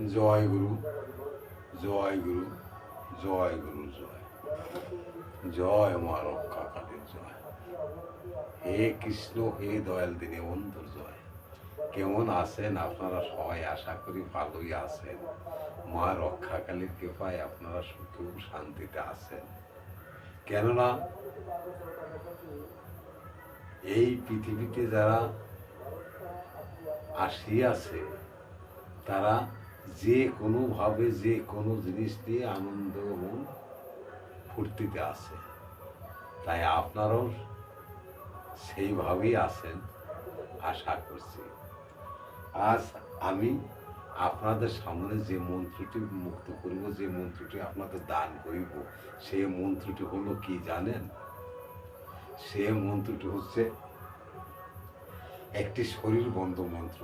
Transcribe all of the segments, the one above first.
জয় গুরু জয় গুরু জয় গুরু, জয়। জয় মা রক্ষা কালীর জয়। হে কৃষ্ণ, হে দয়াল দিনে বন্ধুর জয়। কেমন আছেন আপনারা সবাই? আশা করি ভালোই আছেন। মা রক্ষাকালীর কৃপায় আপনারা সুখে ও শান্তিতে আছেন। কেননা এই পৃথিবীতে যারা আসিয়াছে, তারা যে কোনোভাবে যে কোনো জিনিস দিয়ে আনন্দ এবং ফুর্তিতে আছে। তাই আপনারাও সেইভাবেই আছেন, আশা করছি। আজ আমি আপনাদের সামনে যে মন্ত্রটি মুক্ত করিব, যে মন্ত্রটি আপনাদের দান করিব সেই মন্ত্রটি হলো কি জানেন? সে মন্ত্রটি হচ্ছে একটি শরীর বন্ধ মন্ত্র।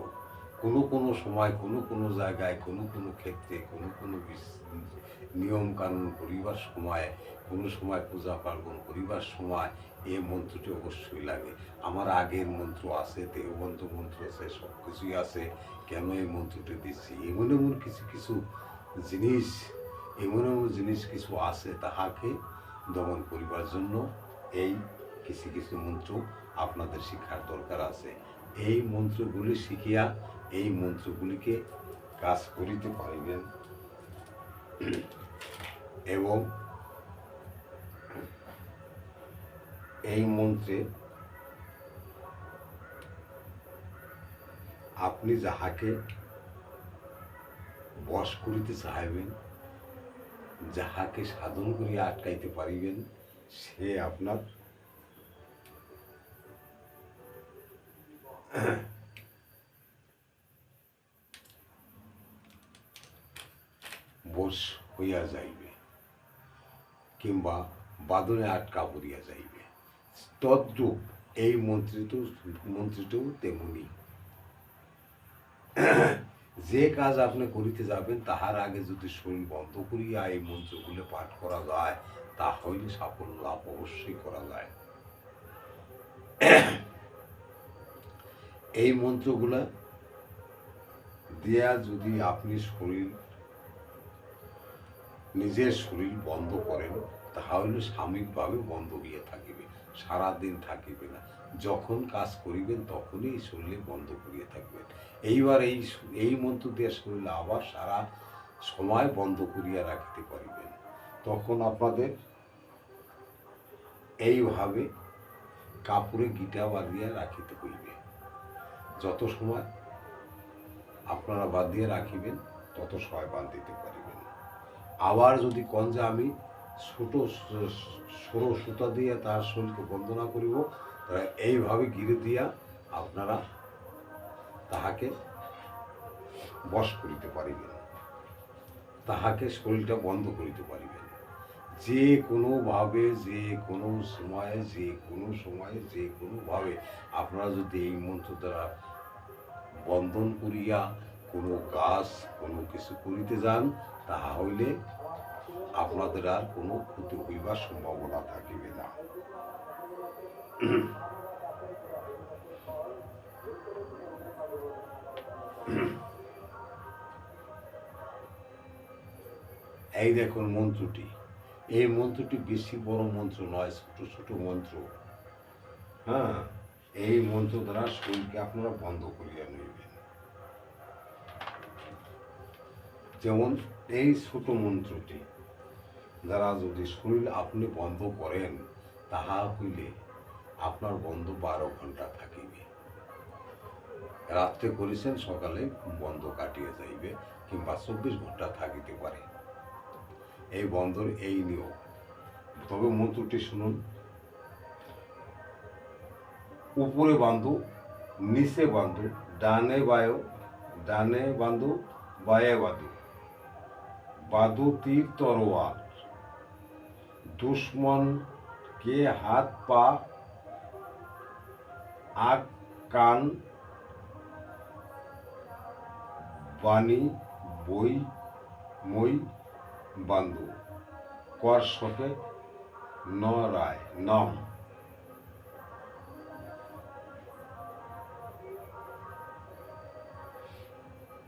কোনো কোনো সময়, কোনো কোনো জায়গায়, কোনো কোনো ক্ষেত্রে, কোনো কোনো বিস- নিয়ম কানুন করিবার সময়, কোনো সময় পূজা পার্বণ করিবার সময় এই মন্ত্রটি অবশ্যই লাগে। আমার আগের মন্ত্র আছে, দেহবন্ধ মন্ত্র আছে সব কিছুই আছে। কেন এই মন্ত্রটি দিচ্ছি? এমন এমন কিছু কিছু জিনিস, এমন এমন জিনিস কিছু আছে তাহাকে দমন করিবার জন্য। এই কিছু কিছু মন্ত্র আপনাদের শিক্ষার দরকার আছে। এই মন্ত্রগুলি শিখিয়া এই মন্ত্রগুলিকে কাজ করিতে পারিবেন। এবং এই মন্ত্রে আপনি যাহাকে বশ করিতে চাইবেন যাহাকে সাধন করিয়া আটকাইতে পারিবেন, সে আপনার বশ হইয়া যাইবে, কিংবা বাদনে আটকা পড়িয়া যাইবে। তদ্রূপ এই মন্ত্রিত মন্ত্রীটিও তেমনি। যে কাজ আপনি করিতে যাবেন, তাহার আগে যদি শরীর বন্ধ করিয়া এই মন্ত্রগুলো পাঠ করা যায়, তাহলে সাফল্য লাভ অবশ্যই করা যায়। এই মন্ত্রগুলা দেয়া যদি আপনি শরীর নিজের শরীর বন্ধ করেন, তাহলে সাময়িকভাবে বন্ধ হইয়া থাকিবে, সারাদিন থাকিবে না। যখন কাজ করিবেন তখনই শরীরে বন্ধ করিয়া থাকবেন। এইবার এই এই মন্ত্র দিয়ে শরীর আবার সারা সময় বন্ধ করিয়া রাখিতে পারিবেন। তখন আপনাদের এইভাবে কাপড়ে গিটা বাঁধিয়া রাখিতে হইবে। যত সময় আপনারা বাঁধিয়া রাখিবেন, তত সময় বান্ধিতে পারিবেন। আবার যদি কন যে আমি ছোট সরো সুতা দিয়ে তার শরীরকে বন্দনা করিব এইভাবে গিরে দিয়া আপনারা তাহাকে বশ করিতে পারিবেন। তাহাকে শরীরটা বন্ধ করিতে পারিবেন। যে কোনোভাবে, যে কোনো সময়ে, যে কোনো সময়ে, যে কোনোভাবে আপনারা যদি এই মন্ত্র দ্বারা বন্ধন করিয়া কোনো কাজ, কোনো কিছু করিতে যান তাহা হইলে আপনাদের আর কোনো ক্ষতি হইবার সম্ভাবনা থাকিবে না। এই দেখুন মন্ত্রটি। এই মন্ত্রটি বেশি বড় মন্ত্র নয়, ছোট ছোট মন্ত্র। হ্যাঁ এই মন্ত্র দ্বারা শরীরকে আপনারা বন্ধ করিয়া নিবেন যেমন এই ছোট মন্ত্রটি, দ্বারা যদি শরীর আপনি বন্ধ করেন, তাহা হইলে আপনার বন্ধ বারো ঘণ্টা থাকিবে। রাত্রে করেছেন, সকালে বন্ধ কাটিয়ে যাইবে কিংবা চব্বিশ ঘণ্টা থাকিতে পারে। এই বন্ধর এই নিয়ম। তবে মন্ত্রটি শুনুন। উপরে বান্ধু নিচে বান্ধু ডানে বায়ো, ডানে বান্ধু বায়ে বাঁধু। বাদু তীর তরোয়ার দুশ্মন কে হাত পা আগ কান বাণী বই মই বান্ধু কর শোকে ন রায়, নম।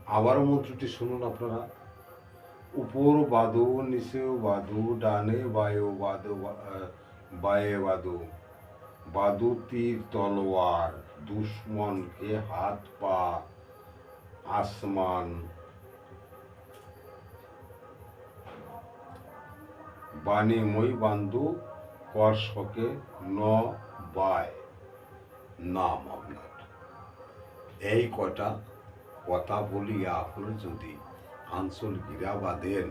আবারও মন্ত্রটি শুনুন আপনারা। উপর বাদু নিচেও বাদু, ডানে বায়ু বাদু বায়ে বাদু। বাদু তীর তলোয়ার, দুশ্মনকে হাত পা, আসমান। বাণী মই বান্ধু, কর্ষকে ন বায়, নাম আপনার। এই কটা কথা বলিয়া আপনি যদি আঞ্চল গিরা বাঁধেন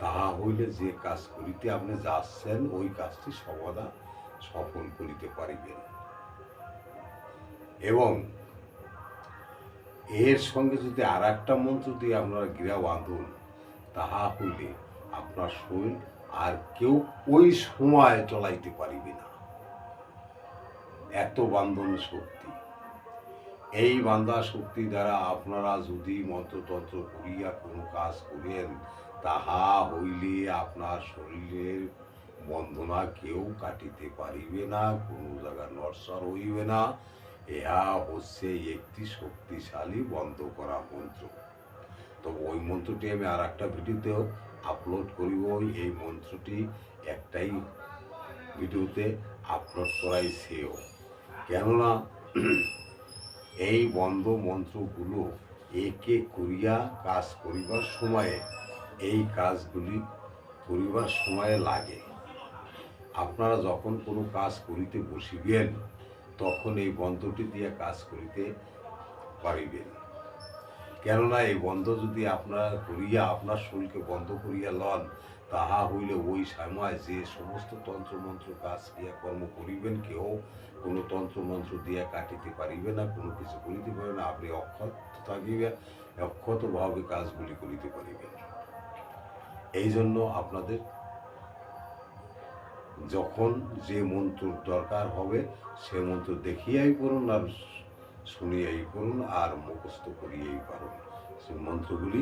তাহা হইলে যে কাজ করিতে আপনি যাচ্ছেন, ওই কাজটি সর্বদা সফল করিতে পারিবেন। এবং এর সঙ্গে যদি আর একটা মন্ত্র দিয়ে আপনারা গিরা বাঁধুন তাহা হইলে আপনার শরীর আর কেউ ওই সময় চলাইতে পারিবে না। এত বান্ধন শক্তি। এই বান্ধা শক্তি দ্বারা আপনারা যদি মন্ত্রতন্ত্র করিয়া কোনো কাজ করেন, তাহা হইলে আপনার শরীরের বন্ধনা কেউ কাটিতে পারিবে না, কোনো জায়গা নরসর হইবে না। ইহা হচ্ছে একটি শক্তিশালী বন্ধ করা মন্ত্র। তো ওই মন্ত্রটি আমি আর একটা ভিডিওতেও আপলোড করিব। এই মন্ত্রটি একটাই ভিডিওতে আপলোড করাই সেও কেননা এই বন্ধ মন্ত্রগুলো একে করিয়া কাজ করিবার সময়ে, এই কাজগুলি করিবার সময়ে লাগে। আপনারা যখন কোনো কাজ করিতে বসিবেন, তখন এই বন্ধটি দিয়ে কাজ করিতে পারিবেন। কেননা এই বন্ধ যদি আপনারা করিয়া, আপনার শরীরকে বন্ধ করিয়া লন তাহা হইলে ওই সময় যে সমস্ত তন্ত্রমন্ত্র কাজ ক্রিয়াকর্ম করিবেন কেউ কোনো তন্ত্রমন্ত্র দিয়া কাটিতে পারিবে না, কোনো কিছু করিতে পারিবে না। আপনি অক্ষত থাকিবে অক্ষতভাবে কাজগুলি করিতে পারিবেন। এই জন্য আপনাদের যখন যে মন্ত্র দরকার হবে, সে মন্ত্র দেখিয়াই করুন আর শুনিয়াই করুন আর মুখস্থ করিয়াই পারুন। সে মন্ত্রগুলি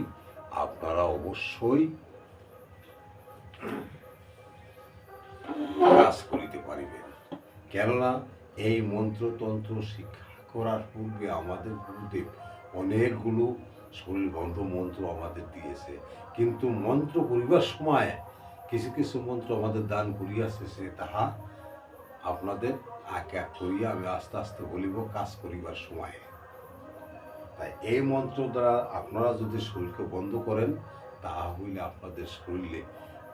আপনারা অবশ্যই কাজ করিতে পারিবেন কেননা এই মন্ত্রতন্ত্র শিক্ষা করার পূর্বে আমাদের গুরুদেব অনেকগুলো শরীর বন্ধ মন্ত্র আমাদের দিয়েছে। কিন্তু মন্ত্র করিবার সময় কিছু কিছু মন্ত্র আমাদের দান করিয়াছে, সে তাহা আপনাদের এক এক করিয়া আমি আস্তে আস্তে বলিব, কাজ করিবার সময়। তাই এই মন্ত্র দ্বারা আপনারা যদি শরীরকে বন্ধ করেন, তাহা হইলে আপনাদের শরীরে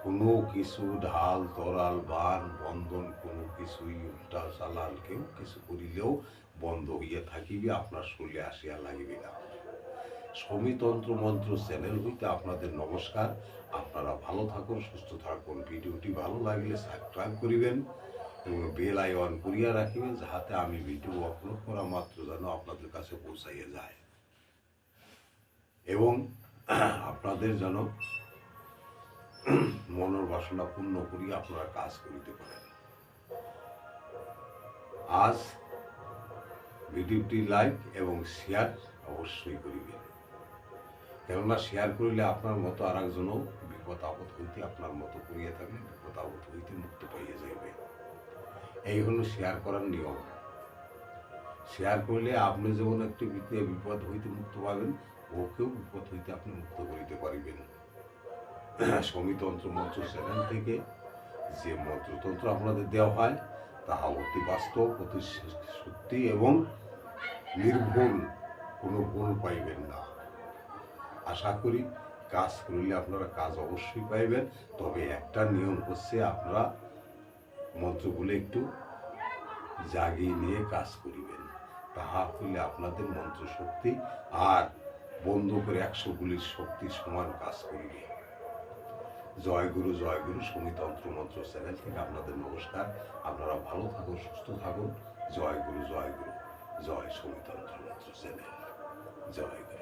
কোনো কিছু ঢাল, তরাল, বান, বন্ধন, কোনো কিছুই উল্টা চালাল কেউ কিছু করিলেও বন্ধ হইয়া থাকিবে, আপনার শরীরে আসিয়া লাগিবে না। সমিতন্ত্র মন্ত্র চ্যানেল হইতে আপনাদের নমস্কার। আপনারা ভালো থাকুন, সুস্থ থাকুন। ভিডিওটি ভালো লাগলে সাবস্ক্রাইব করিবেন এবং বেল আইকন করিয়া রাখিবেন, যাহাতে আমি ভিডিও আপলোড করা মাত্র যেন আপনাদের কাছে পৌঁছাইয়া যায়। এবং আপনাদের যেন মনের বাসনা পূর্ণ করিয়া আপনারা কাজ করিতে পারেন। আজ ভিডিওটি লাইক এবং শেয়ার অবশ্যই করিবেন। কেননা শেয়ার করিলে আপনার মতো আর একজনও বিপদ আপদ হইতে আপনার মতো করিয়া থাকলে বিপদ আপদ হইতে মুক্ত পাইয়া যাইবে। এই হলো শেয়ার করার নিয়ম। শেয়ার করলে আপনি যেমন একটি বিপদ হইতে মুক্ত পাবেন ওকেও বিপদ হইতে আপনি মুক্ত করিতে পারিবেন। সমিতন্ত্র মন্ত্র চ্যানেল থেকে যে মন্ত্রতন্ত্র আপনাদের দেওয়া হয় তাহা অতি বাস্তব, অতি সত্যি এবং নির্ভুল, কোনো ভুল পাইবেন না। আশা করি কাজ করিলে আপনারা কাজ অবশ্যই পাইবেন, তবে একটা নিয়ম হচ্ছে আপনারা মন্ত্রগুলো একটু জাগিয়ে নিয়ে কাজ করিবেন। তাহা হইলে আপনাদের মন্ত্র শক্তি আর বন্ধ করে একশো গুলির শক্তি সমান কাজ করিবে। জয় গুরু জয় গুরু সমিতন্ত্র মন্ত্র চ্যানেল থেকে আপনাদের নমস্কার। আপনারা ভালো থাকুন, সুস্থ থাকুন। জয় গুরু জয় গুরু জয় সমিতন্ত্র মন্ত্র চ্যানেল। জয়